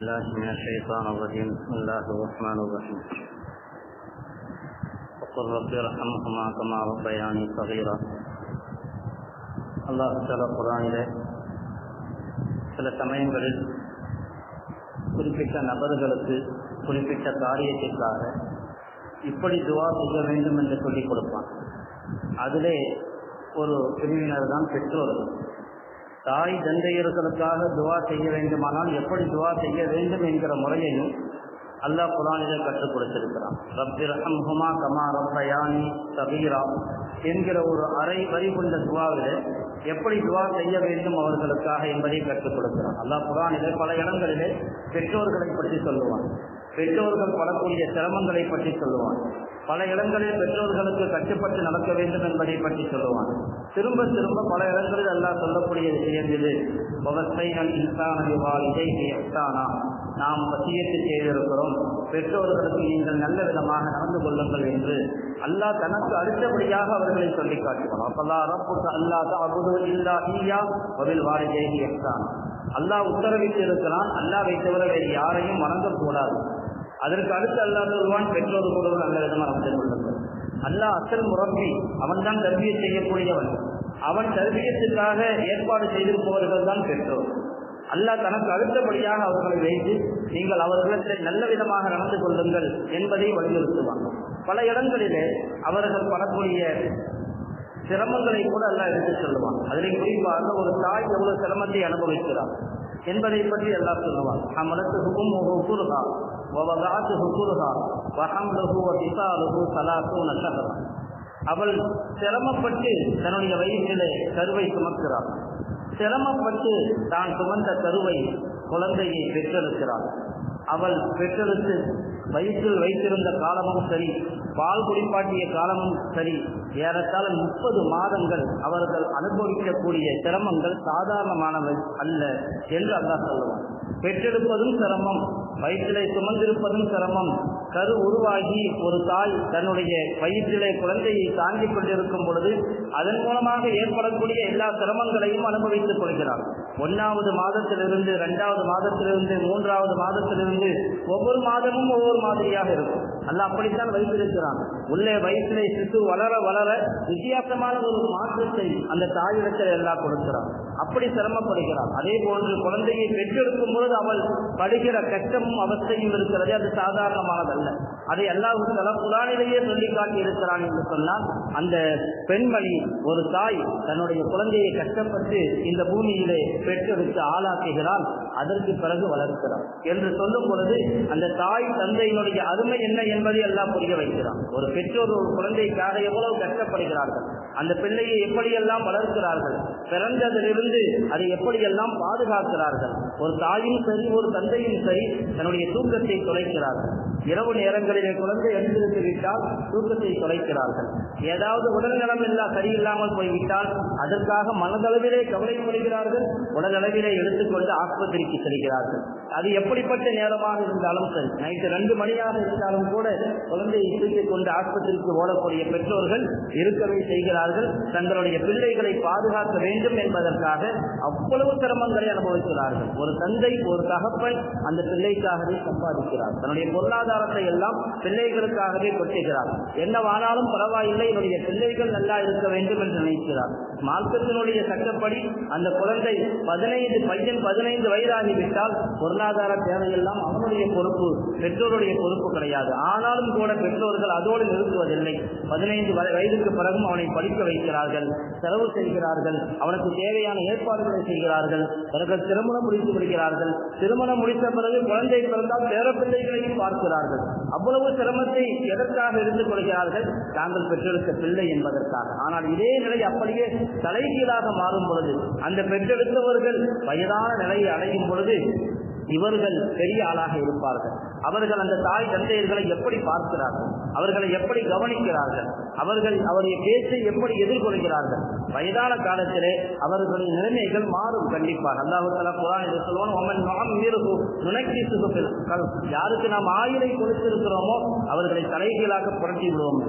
الله من الشيطان الرجيم بسم الله الرحمن الرحيم وقل رب ارحمهما كما ربياني صغيرا அல்லாஹ் சில குரானிலே சில சமயங்களில் குறிப்பிட்ட நபர்களுக்கு குறிப்பிட்ட காரியத்திற்காக இப்படி துவா செய்ய வேண்டும் என்று சொல்லிக் கொடுப்பான். அதிலே ஒரு பிரிவினர் தான் பெற்றோர்கள் தாய் தந்தையர்களுக்காக துவா செய்ய வேண்டுமானால் எப்படி துவா செய்ய வேண்டும் என்கிற முறையையும் அல்லாஹ் குரானிலே கற்றுக் கொடுத்திருக்கிறான். ரப்பிர் ஹம்ஹுமா கமா ரப்பயானி சபீரா என்கிற ஒரு அரை வரி கொண்ட துவாவிலே எப்படி துவா செய்ய வேண்டும் அவர்களுக்காக என்பதை கற்றுக் கொடுக்கிறான். அல்லாஹ் குரானிலே பல இடங்களிலே பெற்றோர்களை பற்றி சொல்லுவான். பெற்றோர்கள் படக்கூடிய சிரமங்களை பற்றி சொல்லுவான் பல இடங்களில் பெற்றோர்களுக்கு கட்டுப்பட்டு நடக்க வேண்டும் என்பதை பற்றி சொல்லுவான் திரும்ப திரும்ப பல இடங்களில் எல்லாம் சொல்லக்கூடிய விஷயம் இது. இன்சான நாம் வசியத்து செய்திருக்கிறோம். பெற்றோர்களுக்கு நீங்கள் நல்ல விதமாக நடந்து கொள்ளுங்கள் என்று அல்லாஹ் தனக்கு அடுத்தபடியாக அவர்களை சொல்லி காட்டுகிறோம் அப்பல்லா ரப்புக்கு அல்லாத அபுது இல்லா ஈயா பதில் வாரிஜேகி எஸ்தானா அல்லாஹ் உத்தரவிட்டு இருக்கிறான் அல்லாவை தவிர வேறு யாரையும் வணங்கக்கூடாது அதற்கு அடுத்து அல்லாஹ் சொல்வான் பெற்றோர்களோடு நல்ல விதமாக அமைச்சர் கொள்ளுங்கள். அல்லாஹ் அசல் முரப்பி அவன் தான் தர்பியை செய்யக்கூடியவன். அவன் தர்பியத்துக்காக ஏற்பாடு செய்திருப்பவர்கள் தான் பெற்றோர். அல்லாஹ் தனக்கு அடுத்தபடியாக அவர்களை வைத்து நீங்கள் அவர்களிடத்தில் நல்ல விதமாக நடந்து கொள்ளுங்கள் என்பதை வலியுறுத்துவாங்க பல இடங்களிலே அவர்கள் படக்கூடிய சிரமங்களை கூட எல்லாம் எடுத்து சொல்லுவான். அதில் குறிப்பாக ஒரு தாய் எவ்வளவு சிரமத்தை அனுபவிக்கிறார் என்பதை பற்றி எல்லாம் சொல்லுவான். அமலத்து தான் ஹுகுருகா வவதாத்து ஹுகுருகா வஹம்லுஹு வபிசாலுஹு சலாத்து அவள் சிரமப்பட்டு தன்னுடைய வயிற்றிலே கருவை சுமக்கிறாள் சிரமப்பட்டு தான் சுமந்த கருவை குழந்தையை பெற்றெடுக்கிறாள் அவள் பெற்றெடுத்து வயிற்றில் வைத்திருந்த காலமும் சரி பால் குடிப்பாட்டிய காலமும் சரி ஏறத்தாழ முப்பது மாதங்கள் அவர்கள் அனுபவிக்கக்கூடிய சிரமங்கள் சாதாரணமானவை அல்ல என்று அல்லா சொல்லுவான் பெற்றெடுப்பதும் சிரமம் வயிற்றிலே சுமந்திருப்பதும் சிரமம். கரு உருவாகி ஒரு தாய் தன்னுடைய வயிற்றிலே குழந்தையை தாங்கிக் கொண்டிருக்கும் பொழுது அதன் மூலமாக ஏற்படக்கூடிய எல்லா சிரமங்களையும் அனுபவித்துக் கொள்கிறார் ஒன்றாவது மாதத்திலிருந்து ரெண்டாவது மாதத்திலிருந்து மூன்றாவது மாதத்திலிருந்து ஒவ்வொரு மாதமும் ஒவ்வொரு மாதிரியாக இருக்கும். அல்ல அப்படித்தான் வைத்திருக்கிறான். உள்ளே வயசுல சிசு வளர வளர வித்தியாசமான ஒரு மாற்றத்தை அந்த தாயிடத்தில் எல்லாம் கொடுக்கிறான். அப்படி சிரமப்படுகிறான். அதே போன்று குழந்தையை பெற்றெடுக்கும் பொழுது அவள் படுகிற கஷ்டமும் அவஸ்தையும் இருக்கிறது அது சாதாரணமானதல்ல. அதை எல்லாரும் தலா புராணிலேயே சொல்லி காட்டி இருக்கிறான் என்று சொன்னால் அந்த பெண்மணி ஒரு தாய் தன்னுடைய குழந்தையை கஷ்டப்பட்டு இந்த பூமியிலே பெற்றெடுத்து ஆளாக்குகிறாள் அதற்கு பிறகு வளர்க்கிறார் என்று சொல்லும் பொழுது அந்த தாய் தந்தையினுடைய அருமை என்ன என்பதை எல்லாம் புரிய வைக்கிறான். ஒரு பெற்றோர் ஒரு குழந்தைக்காக எவ்வளவு கஷ்டப்படுகிறார்கள். அந்த பிள்ளையை எப்படியெல்லாம் வளர்க்கிறார்கள்? பிறந்ததிலிருந்து அதை எப்படியெல்லாம் பாதுகாக்கிறார்கள்? ஒரு தாயும் சரி ஒரு தந்தையும் சரி தன்னுடைய தூக்கத்தை தொலைக்கிறார்கள். இரவு நேரங்களிலே குழந்தை எழுந்திருந்து விட்டால் தூக்கத்தை தொலைக்கிறார்கள். ஏதாவது உடல்நலம் எல்லாம் சரியில்லாமல் போய்விட்டால் அதற்காக மனதளவிலே கவலைப்படுகிறார்கள். உடலளவிலே எடுத்துக்கொண்டு ஆஸ்பத்திரிக்கு செல்கிறார்கள். அது எப்படிப்பட்ட நேரமாக இருந்தாலும் சரி நைட்டு ரெண்டு மணியாக இருந்தாலும் கூட குழந்தையை தூக்கிக் கொண்டு ஆஸ்பத்திரிக்கு ஓடக்கூடிய பெற்றோர்கள் இருக்கவே செய்கிறார்கள். தங்களுடைய பிள்ளைகளை பாதுகாக்க வேண்டும் என்பதற்காக அவ்வளவு சிரமங்களை அனுபவிக்கிறார்கள். ஒரு தந்தை ஒரு தகப்பன் அந்த பிள்ளைக்காகவே சம்பாதிக்கிறார். தன்னுடைய பொருளாதாரத்தை எல்லாம் பிள்ளைகளுக்காகவே கொட்டுகிறார். என்னவானாலும் பரவாயில்லை என்னுடைய பிள்ளைகள் நல்லா இருக்க வேண்டும் என்று நினைக்கிறார். மார்க்கத்தினுடைய சட்டப்படி அந்த குழந்தை பதினைந்து பையன் பதினைந்து வயதாகிவிட்டால் பொருளாதார தேவையெல்லாம் அவனுடைய பொறுப்பு பெற்றோருடைய பொறுப்பு கிடையாது. ஆனாலும் கூட பெற்றோர்கள் அதோடு நிறுத்துவதில்லை. பதினைந்து வயதுக்கு பிறகும் அவனை படிக்க வைக்கிறார்கள் செலவு செய்கிறார்கள் அவனுக்கு தேவையான ஏற்பாடுகளை செய்கிறார்கள் அவர்கள் திருமணம் முடித்து விடுகிறார்கள். திருமணம் முடித்த பிறகு குழந்தை பிறந்தால் பேரப்பிள்ளைகளையும் பார்க்கிறார்கள். அவ்வளவு சிரமத்தை எதற்காக இருந்து கொள்கிறார்கள்? தாங்கள் பெற்றெடுத்த பிள்ளை என்பதற்காக. ஆனால் இதே நிலை அப்படியே தலைகீழாக மாறும் பொழுது அந்த பெற்றெடுத்தவர்கள் வயதான நிலையை அடையும் பொழுது இவர்கள் பெரிய ஆளாக இருப்பார்கள். அவர்கள் அந்த தாய் தந்தையர்களை எப்படி பார்க்கிறார்கள்? அவர்களை எப்படி கவனிக்கிறார்கள்? அவர்கள் அவருடைய பேச்சை எப்படி எதிர்கொள்கிறார்கள்? வயதான காலத்திலே அவர்களின் நிலைமைகள் மாறும் கண்டிப்பாக அல்லாஹு குரான் என்று சொல்லுவான் ஒமன் நாம் யாருக்கு நாம் ஆயுளை கொடுத்திருக்கிறோமோ அவர்களை தலைகீழாக புரட்டி விடுவோம்.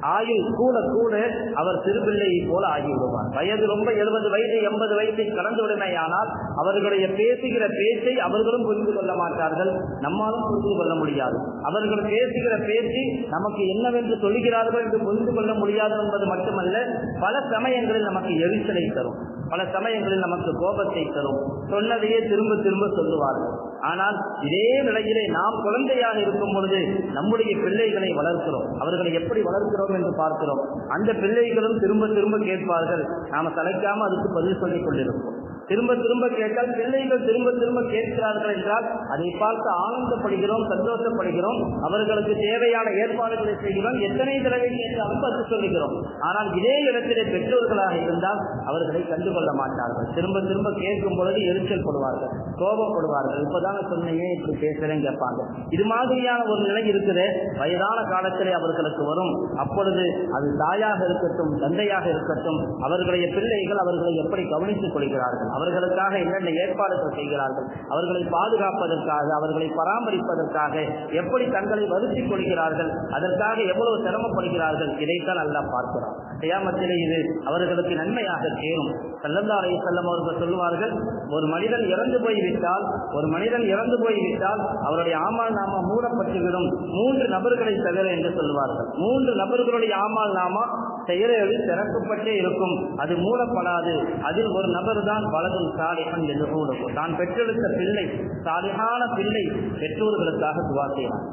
ஆயுள் கூட கூட அவர் திருப்பிள்ளையை போல ஆகிவிடுவார். வயது ரொம்ப எழுபது வயது எண்பது வயதை கடந்து விடுமையானால் அவர்களுடைய பேசுகிற பேச்சை அவர்களும் புரிந்து கொள்ள மாட்டார்கள். நம்மாலும் புரிந்து கொள்ள முடியாது. அவர்கள் பேசுகிற பேச்சு நமக்கு என்னவென்று சொல்கிறார்கள் என்று புரிந்து கொள்ள முடியாது என்பது மட்டுமல்ல பல சமயங்களில் நமக்கு எரிச்சலை தரும். பல சமயங்களில் நமக்கு கோபத்தை தரும். சொன்னதையே திரும்ப திரும்ப சொல்லுவார்கள். ஆனால் இதே நிலையிலே நாம் குழந்தையாக இருக்கும் பொழுது நம்முடைய பிள்ளைகளை வளர்க்கிறோம். அவர்களை எப்படி வளர்க்கிறோம் என்று பார்க்கிறோம். அந்த பிள்ளைகளும் திரும்ப திரும்ப கேட்பார்கள். நாம தலைக்காம அதுக்கு பதில் சொல்லிக் கொண்டிருப்போம். திரும்ப திரும்ப கேட்டால் பிள்ளைகள் திரும்ப திரும்ப கேட்கிறார்கள் என்றால் அதை பார்த்து ஆனந்தப்படுகிறோம் சந்தோஷப்படுகிறோம். அவர்களுக்கு தேவையான ஏற்பாடுகளை செய்கிறோம். எத்தனை தடவை கேட்டாலும் பதில் சொல்லுகிறோம். ஆனால் இதே இடத்திலே பெற்றோர்களாக இருந்தால் அவர்களை கண்டுகொள்ள மாட்டார்கள். திரும்ப திரும்ப கேட்கும் பொழுது எரிச்சல் படுவார்கள் கோபப்படுவார்கள். இப்பதான சொன்னீங்க இப்படி பேசுறேன்னு கேட்பாங்க. இது மாதிரியான ஒரு நிலை இருக்குது. வயதான காலத்திலே அவர்களுக்கு வரும். அப்பொழுது அது தாயாக இருக்கட்டும் தந்தையாக இருக்கட்டும் அவர்களுடைய பிள்ளைகள் அவர்களை எப்படி கவனித்துக் கொள்கிறார்கள்? அவர்களுக்காக என்னென்ன ஏற்பாடுகள் செய்கிறார்கள் அவர்களை பாதுகாப்பதற்காக அவர்களை பராமரிப்பதற்காக எப்படி தங்களை வருத்திக் கொள்கிறார்கள் அதற்காக எவ்வளவு சிரமப்படுகிறார்கள் இதைத்தான் நல்லா பார்க்கிறார் கியாமத்திலே இது அவர்களுக்கு நன்மையாக சேரும் செல்லந்தாரை செல்லம் அவர்கள் சொல்லுவார்கள் ஒரு மனிதன் இறந்து போய்விட்டால் ஒரு மனிதன் இறந்து போய்விட்டால் அவருடைய ஆமால் நாமா மூடப்பட்டுவிடும். மூன்று நபர்களை தவிர என்று சொல்வார்கள் மூன்று நபர்களுடைய ஆமால் நாமா செயலில் திறக்கப்பட்டே இருக்கும். அது மூடப்படாது. அதில் ஒரு நபர் தான் வலதும் சாலிகன் என்று கூடும் தான் பெற்றெடுத்த பிள்ளை சாலிகான பிள்ளை பெற்றோர்களுக்காக துவா செய்யலாம்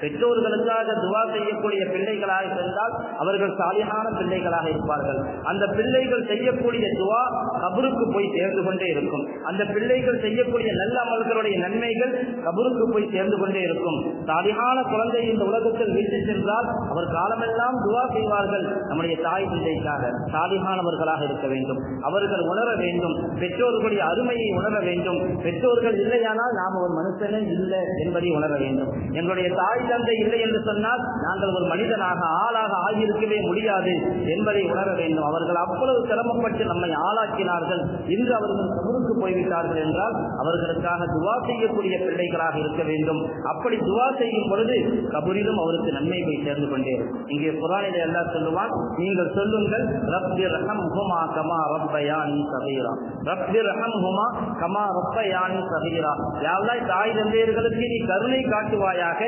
பெற்றோர்களுக்காக துவா செய்யக்கூடிய பிள்ளைகளாக இருந்தால் அவர்கள் சாலியான பிள்ளைகளாக இருப்பார்கள். அந்த பிள்ளைகள் செய்யக்கூடிய துவா கபருக்கு போய் சேர்ந்து கொண்டே இருக்கும். அந்த பிள்ளைகள் செய்யக்கூடிய நல்ல அமல்களுடைய நன்மைகள் கபருக்கு போய் சேர்ந்து கொண்டே இருக்கும். சாலியான குழந்தை இந்த உலகத்தில் வீட்டு சென்றால் அவர் காலமெல்லாம் துவா செய்வார்கள். நம்முடைய தாய் பிள்ளைக்காக சாலிகானவர்களாக இருக்க வேண்டும். அவர்கள் உணர வேண்டும். பெற்றோர்களுடைய அருமையை உணர வேண்டும். பெற்றோர்கள் இல்லையானால் நாம் ஒரு மனுஷனே இல்லை என்பதை உணர வேண்டும். எங்களுடைய தாய் தந்தை இல்லை என்று சொன்னால் நாங்கள் ஒரு மனிதனாக ஆளாக ஆகியிருக்கவே முடியாது என்பதை உணர வேண்டும். அவர்கள் அவ்வளவு சிரமப்பட்டு நம்மை ஆளாக்கினார்கள். இன்று அவர்கள் கபருக்கு போய்விட்டார்கள் என்றால் அவர்களுக்காக துவா செய்யக்கூடிய பிள்ளைகளாக இருக்க வேண்டும். அப்படி துவா செய்யும் பொழுது கபூரிலும் அவருக்கு நன்மை போய் சேர்ந்து கொண்டே. இங்கே குரானிலே எல்லாம் சொல்லுவான் நீங்கள் சொல்லுங்கள் ரப்பி ரஹம் ஹுமா கமா ரப்பயானி சபீரா ரப்பி ரஹம் ஹுமா கமா ரப்பயானி சபீரா யாவெல்லாம் தாய் தந்தையர்களுக்கு நீ கருணை காட்டுவாயாக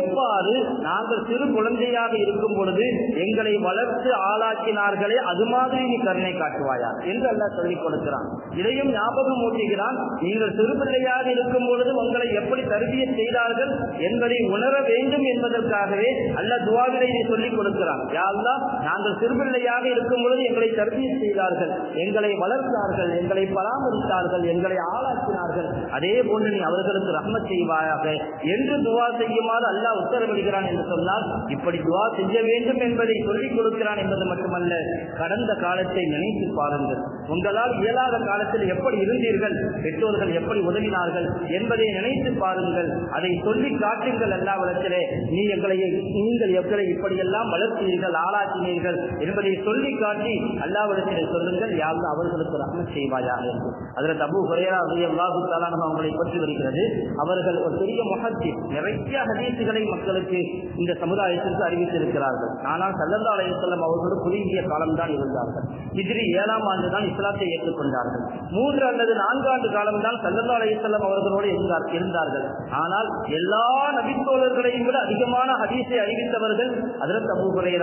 எவ்வாறு நாங்கள் சிறு குழந்தையாக இருக்கும் பொழுது எங்களை வளர்த்து ஆளாக்கினார்களே அது மாதிரி நீ கருணை காட்டுவாயா என்று அல்ல சொல்லிக் கொடுக்கிறான். இதையும் ஞாபகம் ஊட்டுகிறான். நீங்கள் சிறு பிள்ளையாக இருக்கும் பொழுது உங்களை எப்படி தருவிய செய்தார்கள் என்பதை உணர வேண்டும் என்பதற்காகவே அல்ல துவாவிலை நீ சொல்லிக் கொடுக்கிறான். யாருலா நாங்கள் சிறுபிள்ளையாக இருக்கும் பொழுது எங்களை தருவிய செய்தார்கள் எங்களை வளர்த்தார்கள் எங்களை பராமரித்தார்கள் எங்களை ஆளாக்கினார்கள். அதே போன்று நீ அவர்களுக்கு ரஹ்ம செய்வாயாக என்று துவா செய்யுமாறு அல்ல அல்லா உத்தரவிடுகிறான் என்று சொன்னால் இப்படி துவா செய்ய வேண்டும் என்பதை சொல்லிக் கொடுக்கிறான் என்பது மட்டுமல்ல கடந்த காலத்தை நினைத்து பாருங்கள். உங்களால் இயலாத காலத்தில் எப்படி இருந்தீர்கள் பெற்றோர்கள் எப்படி உதவினார்கள் என்பதை நினைத்து பாருங்கள். அதை சொல்லி காட்டுங்கள் அல்லாவிடத்திலே நீ எங்களை நீங்கள் எங்களை இப்படியெல்லாம் வளர்த்தீர்கள் ஆளாக்கினீர்கள் என்பதை சொல்லி காட்டி அல்லாவிடத்திலே சொல்லுங்கள். யாரும் அவர்களுக்கு ரஹ்மத் செய்வாயாக இருக்கும். அதில் தபு குறையா அல்லாஹு தாலா அவங்களை பற்றி வருகிறது. அவர்கள் ஒரு பெரிய முகத்தில் நிறைய ஹதீசுகளை மக்களுக்கு இந்த சமுதாயத்திற்கு அறிவித்திருக்கிறார்கள். ஆனால் சல்லந்தா அலையம் அவர்களோடு குறுகிய காலம்தான் இருந்தார்கள். ஹிஜ்ரி ஏழாம் ஆண்டு தான் இஸ்லாத்தை ஏற்றுக்கொண்டார்கள். மூன்று அல்லது நான்காண்டு காலம்தான் சல்லந்தா அலையம் அவர்களோடு இருந்தார்கள். ஆனால் எல்லா நபித்தோழர்களையும் விட அதிகமான ஹதீஸை அறிவித்தவர்கள் அதற்கு அபு ரவி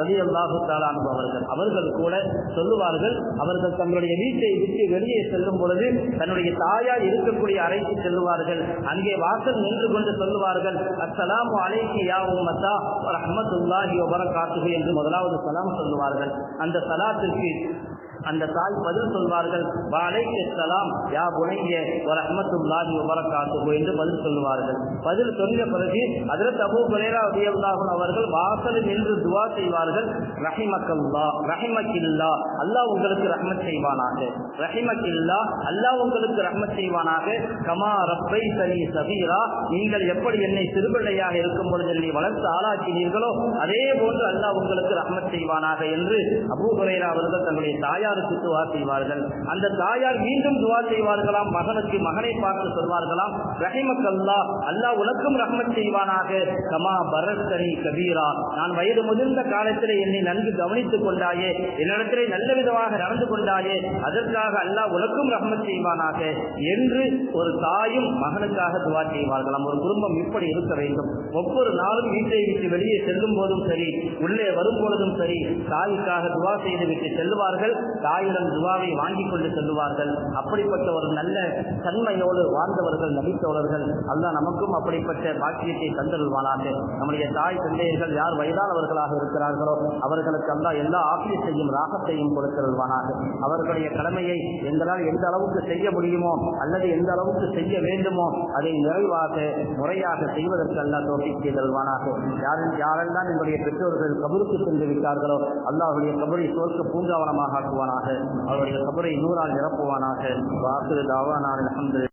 ரதி அல்லாஹு தாலானு அவர்கள். அவர்கள் கூட சொல்லுவார்கள் அவர்கள் தங்களுடைய வீட்டை விட்டு வெளியே செல்லும் பொழுது தன்னுடைய தாயார் இருக்கக்கூடிய அறைக்கு செல்லுவார்கள். அங்கே வாசல் நின்று கொண்டு சொல்லுவார்கள் அஸ்ஸலாமு அலைக்கு யா உம்மத்தா ரஹ்மத்துல்லாஹி வபரகாத்துஹு என்று முதலாவது சலாம் சொல்லுவார்கள் அந்த சலாத்திற்கு அந்த தாய் பதில் சொல்வார்கள் வாழைக்கு சலாம் யா புனைய ஒரு அஹமத்துல்லாஹி என்று பதில் சொல்லுவார்கள். பதில் சொன்ன பிறகு அதில் தபு குரேரா உதயல்லாஹன் அவர்கள் வாசலில் நின்று துவா செய்வார்கள் ரஹிமக்கல்லா ரஹிமக்கில்லா அல்லாஹ் உங்களுக்கு ரஹ்மத் செய்வானாக ரஹிமக்கில்லா அல்லாஹ் உங்களுக்கு ரஹ்மத் செய்வானாக கமா ரப்பை சனி சபீரா நீங்கள் எப்படி என்னை சிறுபிள்ளையாக இருக்கும் பொழுது என்னை வளர்த்து ஆளாக்கினீர்களோ அதே போன்று அல்லாஹ் உங்களுக்கு ரஹ்மத் செய்வானாக என்று அபூ குரேரா அவர்கள் தங்களுடைய தாயார் தாயாருக்கு துவா செய்வார்கள். அந்த தாயார் மீண்டும் துவா செய்வார்களாம். மகனுக்கு மகனை பார்த்து சொல்வார்களாம். ரஹிமக்கல்லா அல்லாஹ் உனக்கும் ரஹ்மத் செய்வானாக. கமா பரத்தனி கபீரா. நான் வயது முதிர்ந்த காலத்தில் என்னை நன்கு கவனித்துக் கொண்டாயே. என்னிடத்திலே நல்ல விதமாக நடந்து கொண்டாயே. அதற்காக அல்லாஹ் உனக்கும் ரஹ்மத் செய்வானாக. என்று ஒரு தாயும் மகனுக்காக துவா செய்வார்களாம். ஒரு குடும்பம் இப்படி இருக்க வேண்டும். ஒவ்வொரு நாளும் வீட்டை விட்டு வெளியே செல்லும் போதும் சரி உள்ளே வரும் பொழுதும் சரி தாய்க்காக துவா செய்துவிட்டு செல்வார்கள். தாயிடம் துவாவை வாங்கிக் கொண்டு செல்லுவார்கள். அப்படிப்பட்ட ஒரு நல்ல தன்மையோடு வாழ்ந்தவர்கள் நடித்தவர்கள். அல்ல நமக்கும் அப்படிப்பட்ட பாக்கியத்தை தந்தருள்வானாக. நம்முடைய தாய் தந்தையர்கள் யார் வயதானவர்களாக இருக்கிறார்களோ அவர்களுக்கு அல்லாஹ் எல்லா ஆபியத்தையும் ராகத்தையும் கொடுத்தருள்வானாக. அவர்களுடைய கடமையை எங்களால் எந்த அளவுக்கு செய்ய முடியுமோ அல்லது எந்த அளவுக்கு செய்ய வேண்டுமோ அதை நிறைவாக முறையாக செய்வதற்கு அல்ல தோட்டி செய்தல்வானாக யாரும் யாரெல்லாம் எங்களுடைய பெற்றோர்கள் கபருக்கு சென்று விட்டார்களோ அல்லாஹுடைய கபரை சோர்க்க பூங்காவனமாக ஆக்குவானாக. அவருடைய கபரை நூறால் நிரப்புவானாக வாசு தாவானார். அலமது